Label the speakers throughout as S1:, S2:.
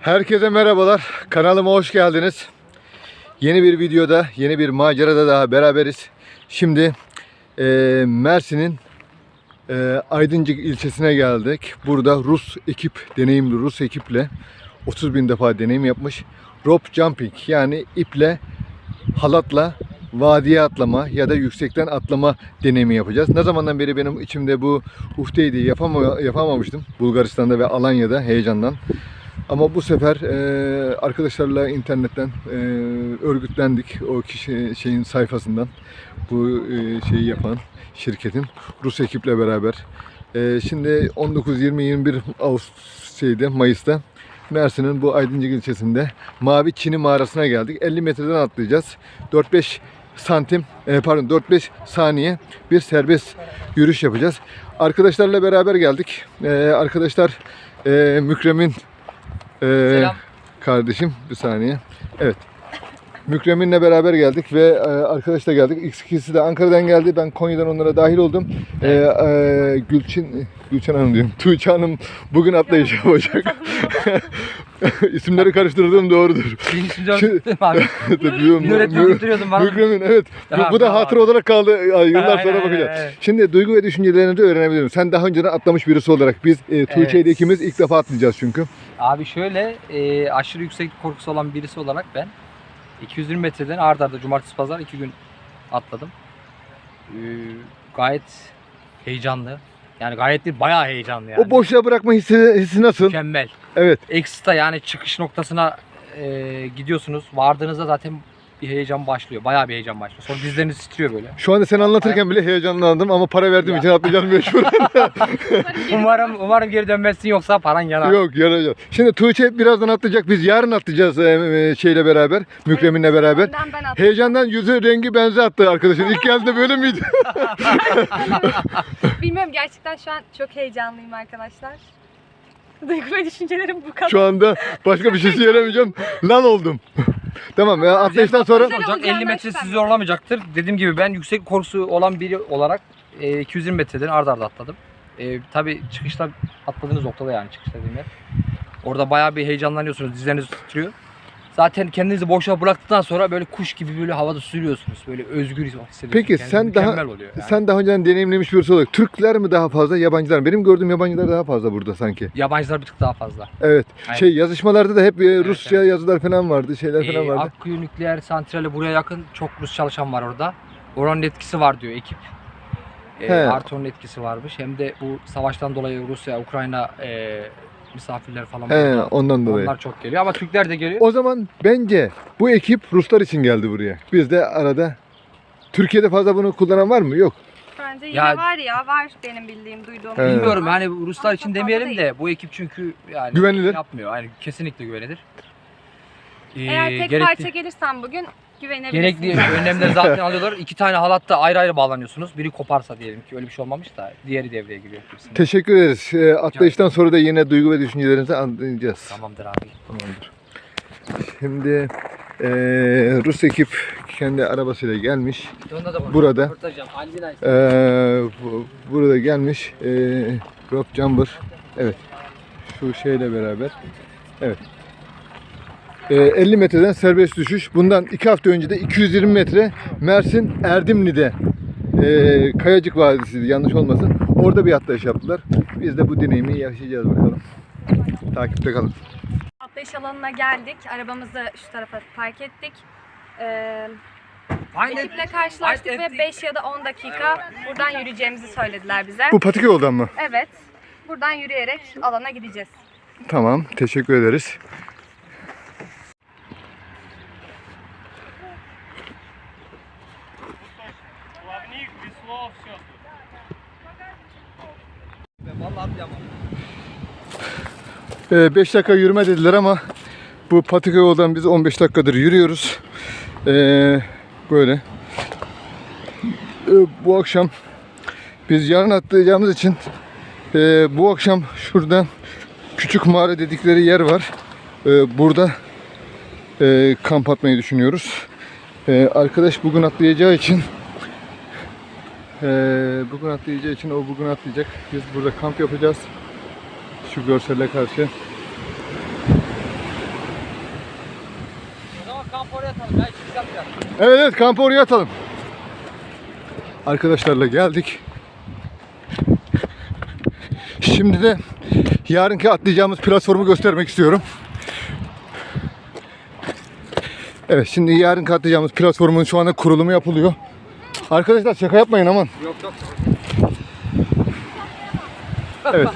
S1: Herkese merhabalar. Kanalıma hoş geldiniz. Yeni bir videoda, yeni bir macerada daha beraberiz. Şimdi eee, Mersin'in eee, Aydıncık ilçesine geldik. Burada Rus ekip, deneyimli Rus ekiple 30 bin defa deneyim yapmış. Rope jumping yani iple, halatla vadiye atlama ya da yüksekten atlama deneyimi yapacağız. Ne zamandan beri benim içimde bu uhdeydi. Yapama, yapamamıştım. Bulgaristan'da ve Alanya'da heyecandan. Ama bu sefer e, arkadaşlarla internetten e, örgütlendik. O kişi şeyin sayfasından bu e, şeyi yapan şirketin Rus ekiple beraber. E, şimdi 19 20 21 Ağustos şeyde Mayıs'ta Mersin'in bu Aydıncık ilçesinde Mavi Çini mağarasına geldik. 50 metreden atlayacağız. 4-5 santim e, pardon 4-5 saniye bir serbest yürüyüş yapacağız. Arkadaşlarla beraber geldik. E, arkadaşlar e, Mükrem'in ee,
S2: Selam.
S1: kardeşim bir saniye. Evet. Mükremin'le beraber geldik ve e, arkadaşla geldik. İkisi de Ankara'dan geldi. Ben Konya'dan onlara dahil oldum. Ee, e, Gülçin, Gülçin Hanım diyorum. Tuğçe Hanım bugün atlayış yapacak. İsimleri karıştırdığım doğrudur.
S2: Benim Dörtlü abi.
S1: Biliyorum.
S2: Bana.
S1: Mükremin evet. Bu,
S2: Tamam,
S1: bu da
S2: tamam.
S1: hatıra olarak kaldı. Ay, Yıllar
S2: Aynen,
S1: sonra
S2: aynen,
S1: bakacağız.
S2: evet.
S1: Şimdi duygu ve düşüncelerini de öğrenebilirim. Sen daha önceden atlamış birisi olarak. Biz e, Tuğçe ile
S2: Evet.
S1: ikimiz ilk defa atlayacağız çünkü.
S2: Abi şöyle e, aşırı yükseklik korkusu olan birisi olarak ben 220 metreden ard arda cumartesi pazar iki gün atladım. E, gayet heyecanlı. Yani gayet değil bayağı heyecanlı yani.
S1: O boşluğa bırakma hissi, hissi nasıl?
S2: Mükemmel.
S1: Evet.
S2: Ekstra yani çıkış noktasına e, gidiyorsunuz. Vardığınızda zaten bir heyecan başlıyor. Bayağı bir heyecan başlıyor. Sonra dizleriniz titriyor böyle.
S1: Şu anda sen anlatırken bile heyecanlandım ama para verdiğim
S2: Ya.
S1: için atlayacağım mecbur.
S2: Umarım umarım geri dönmezsin yoksa paran yanar.
S1: Yok yarayacağım. Şimdi Tuğçe birazdan atlayacak. Biz yarın atlayacağız e, e, şeyle beraber. Mükremin'le beraber.
S3: Önden ben atladım.
S1: Heyecandan yüzü rengi benzi attı arkadaşın. İlk geldiğinde böyle miydi?
S3: Bilmiyorum gerçekten şu an çok heyecanlıyım arkadaşlar. Duygu ve düşüncelerim bu kadar.
S1: Şu anda başka bir şey söylemeyeceğim. Lan oldum. Tamam ya atlayıştan sonra
S3: olacağından
S2: 50 metre sizi zorlamayacaktır. Dediğim gibi ben yüksek korkusu olan biri olarak e, 220 metreden ard arda atladım. E, Tabi çıkışta atladığınız noktada yani çıkış dediğim yer. Orada bayağı bir heyecanlanıyorsunuz. Dizleriniz titriyor. Zaten kendinizi boşa bıraktıktan sonra böyle kuş gibi böyle havada sürüyorsunuz. Böyle özgür hissediyorsunuz.
S1: Peki,
S2: Kendinizi
S1: sen daha-
S2: oluyor yani.
S1: sen daha önceden deneyimlemiş birisi olarak Türkler mi daha fazla yabancılar mı? Benim gördüğüm yabancılar daha fazla burada sanki.
S2: Yabancılar bir tık daha fazla.
S1: Evet.
S2: Aynen.
S1: Şey yazışmalarda da hep e,
S2: Evet,
S1: Rusça
S2: evet.
S1: yazılar falan vardı, şeyler falan
S2: Ee,
S1: vardı.
S2: Akkuyu nükleer santrali buraya yakın çok Rus çalışan var orada. Oranın etkisi var diyor ekip. Ee,
S1: He.
S2: artı onun etkisi varmış. Hem de bu savaştan dolayı Rusya, Ukrayna e, misafirler falan
S1: He, ondan dolayı.
S2: Onlar çok geliyor ama Türkler de geliyor.
S1: O zaman bence bu ekip Ruslar için geldi buraya. Biz de arada Türkiye'de fazla bunu kullanan var mı? Yok.
S3: Bence yine
S2: Ya-
S3: var ya var benim bildiğim duyduğum.
S1: Evet.
S2: Bilmiyorum hani Ruslar için demeyelim de bu ekip çünkü yani
S1: Güvenilir.
S2: yapmıyor. Yani kesinlikle güvenilir. Ee,
S3: Eğer tek
S2: gerekli-
S3: parça gelirsen bugün güvenebilirsin.
S2: Gerekli önlemleri zaten alıyorlar. İki tane halatta ayrı ayrı bağlanıyorsunuz. Biri koparsa diyelim ki öyle bir şey olmamış da diğeri devreye giriyor. gibisinden.
S1: Teşekkür ederiz. Ee, atlayıştan sonra da yine duygu ve düşüncelerinizi anlayacağız.
S2: Tamamdır abi.
S1: Tamamdır. Şimdi eee, Rus ekip kendi arabasıyla gelmiş. Burada. Eee, bu- burada gelmiş. Eee rope jumper. Evet. Şu şeyle beraber. Evet. Eee, 50 metreden serbest düşüş. Bundan 2 hafta önce de 220 metre Mersin Erdimli'de eee, Kayacık Vadisi'ydi yanlış olmasın. Orada bir atlayış yaptılar. Biz de bu deneyimi yaşayacağız bakalım. Takipte kalın.
S3: Atlayış alanına geldik. Arabamızı şu tarafa park ettik. Ee, ekiple karşılaştık ve 5 ya da 10 dakika buradan yürüyeceğimizi söylediler bize.
S1: Bu patika yoldan mı?
S3: Evet. Buradan yürüyerek alana gideceğiz.
S1: Tamam, teşekkür ederiz.
S2: Vallahi atlayamam.
S1: 5 dakika yürüme dediler ama bu patika yoldan biz 15 dakikadır yürüyoruz. Ee, böyle. Ee, bu akşam biz yarın atlayacağımız için e, bu akşam şuradan küçük mağara dedikleri yer var. Ee, burada e, kamp atmayı düşünüyoruz. Ee, arkadaş bugün atlayacağı için e, bugün atlayacağı için o bugün atlayacak. Biz burada kamp yapacağız. Şu görselle karşı.
S2: oraya atalım.
S1: Evet evet kampı oraya atalım. Arkadaşlarla geldik. Şimdi de yarınki atlayacağımız platformu göstermek istiyorum. Evet şimdi yarınki atlayacağımız platformun şu anda kurulumu yapılıyor. Arkadaşlar şaka yapmayın aman.
S2: Yok yok.
S1: Evet.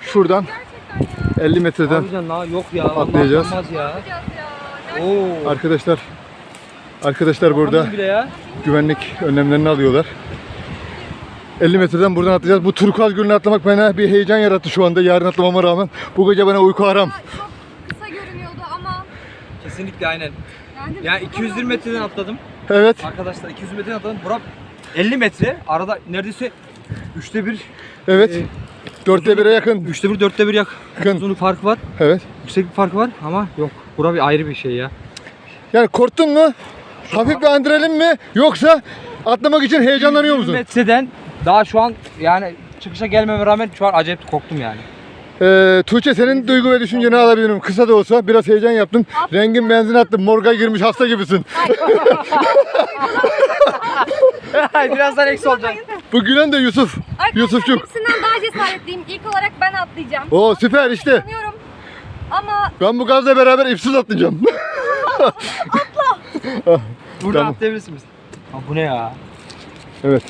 S1: Şuradan 50 metreden
S2: Harbiden la yok ya.
S1: Atlayacağız.
S2: olmaz ya.
S3: Ya.
S2: Oo.
S1: arkadaşlar arkadaşlar burada
S2: bile ya.
S1: güvenlik önlemlerini alıyorlar. 50 metreden buradan atlayacağız. Bu turkuaz gölüne atlamak bana bir heyecan yarattı şu anda yarın atlamama rağmen. Bu gece bana uyku haram.
S3: Çok kısa görünüyordu ama
S2: Kesinlikle aynen.
S3: yani
S2: Yani 220 metreden atladım.
S1: Evet.
S2: Arkadaşlar 200 metreden atladım. Burak 50 metre. Arada neredeyse üçte bir,
S1: Evet.
S2: Ee,
S1: Dörtte bire yakın.
S2: üçte bir, dörtte bir yak.
S1: Yakın.
S2: Uzunluk farkı var.
S1: Evet.
S2: Yükseklik farkı var ama yok. Bura bir ayrı bir şey ya.
S1: Yani korktun mu? Hafif bir adrenalin mi? Yoksa atlamak için heyecanlanıyor
S2: 200
S1: musun?
S2: metreden daha şu an yani çıkışa gelmeme rağmen şu an acayip korktum yani.
S1: Ee, Tuğçe senin duygu ve düşünceni alabilirim. Kısa da olsa biraz heyecan yaptın. Rengin benzin attın. Morga girmiş hasta gibisin.
S2: Birazdan eksi olacak.
S1: Bu gülen de Yusuf.
S3: Arkadaşlar
S1: Yusufçuk.
S3: hepsinden daha cesaretliyim. İlk olarak ben atlayacağım.
S1: Oo süper işte.
S3: Ama
S1: Ben bu gazla beraber ipsiz atlayacağım.
S2: Burada
S1: Tamam.
S2: atlayabilirsin biz. Ha, bu ne ya?
S1: evet.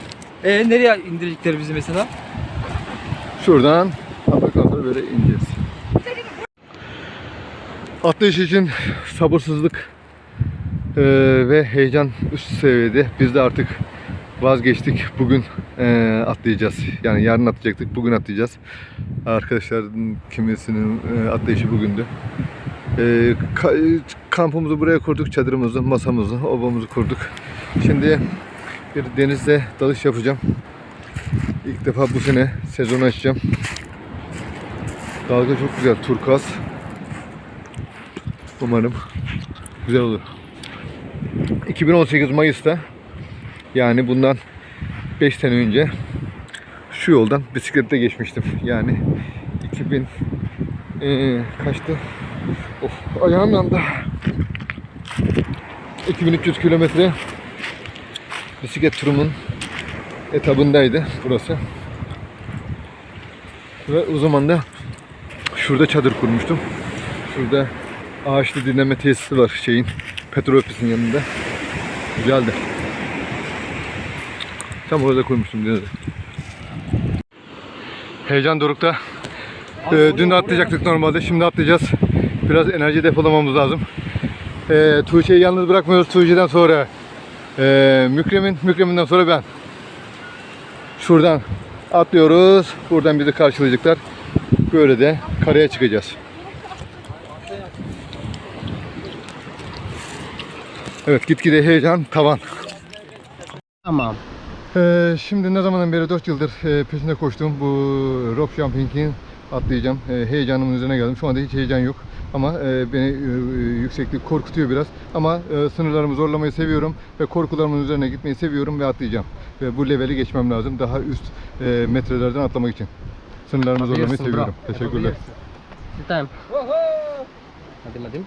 S2: E nereye indirecekler bizi mesela?
S1: Şuradan sonra böyle ineceğiz. Atlayış için sabırsızlık eee, ve heyecan üst seviyede. Biz de artık vazgeçtik. Bugün eee, atlayacağız. Yani yarın atlayacaktık. Bugün atlayacağız. Arkadaşların kimisinin eee, atlayışı bugündü. Eee, ka- kampımızı buraya kurduk. Çadırımızı, masamızı, obamızı kurduk. Şimdi bir denizde dalış yapacağım. İlk defa bu sene sezonu açacağım. Dalga çok güzel, turkuaz. Umarım güzel olur. 2018 Mayıs'ta yani bundan 5 sene önce şu yoldan bisikletle geçmiştim. Yani 2000 eee, kaçtı? Of ayağım yandı. 2300 kilometre bisiklet turumun etabındaydı burası. Ve o zaman da şurada çadır kurmuştum. Şurada ağaçlı dinleme tesisi var şeyin petrol ofisinin yanında. Güzeldi. Tam orada kurmuştum dün de. Heyecan dorukta. Ee, dün de atlayacaktık normalde. Şimdi atlayacağız. Biraz enerji depolamamız lazım. Ee, Tuğçe'yi yalnız bırakmıyoruz. Tuğçe'den sonra ee, Mükrem'in, Mükrem'inden sonra ben. Şuradan atlıyoruz. Buradan bizi karşılayacaklar. Böyle de karaya çıkacağız. Evet gitgide heyecan tavan.
S2: Tamam.
S1: Ee, şimdi ne zamandan beri 4 yıldır e, peşinde koştuğum bu rope jumping'in atlayacağım. E, heyecanımın üzerine geldim. Şu anda hiç heyecan yok. Ama e, beni e, yükseklik korkutuyor biraz. Ama e, sınırlarımı zorlamayı seviyorum ve korkularımın üzerine gitmeyi seviyorum ve atlayacağım. Ve bu leveli geçmem lazım daha üst e, metrelerden atlamak için. Sınırlarımı zorlamayı
S4: Yapabilirsin,
S1: seviyorum.
S4: bro.
S1: Teşekkürler.
S4: Tamam. Hadi hadi.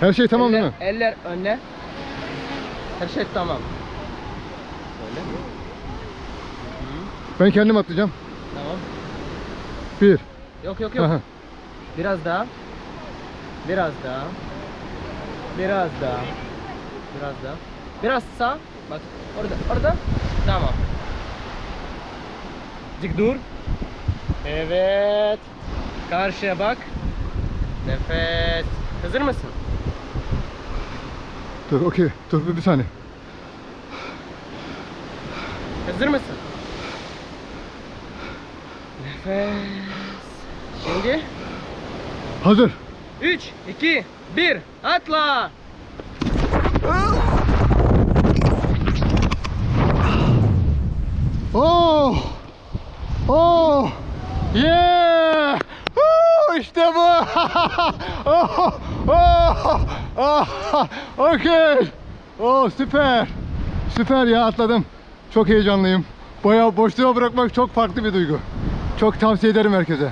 S1: Her şey tamam değil mi?
S4: eller, Eller önüne. Her şey tamam. Böyle.
S1: Ben kendim atlayacağım.
S4: Tamam.
S1: Bir.
S4: Yok yok yok.
S1: Aha.
S4: Biraz daha. Biraz daha. Biraz daha. Biraz daha. Biraz sağ. Bak orada orada. Tamam. Dik dur. Evet. Karşıya bak. Nefes. Hazır mısın?
S1: Dur okey. Dur bir, bir saniye.
S4: Hazır mısın? Nefes. Şimdi
S1: Hazır.
S4: 3, 2, 1, atla!
S1: Oh! Oh! Yeah! Woo! İşte bu! oh! Oh! Oh! Okey! Oh süper! Süper ya atladım. Çok heyecanlıyım. Bayağı boşluğa bırakmak çok farklı bir duygu. Çok tavsiye ederim herkese.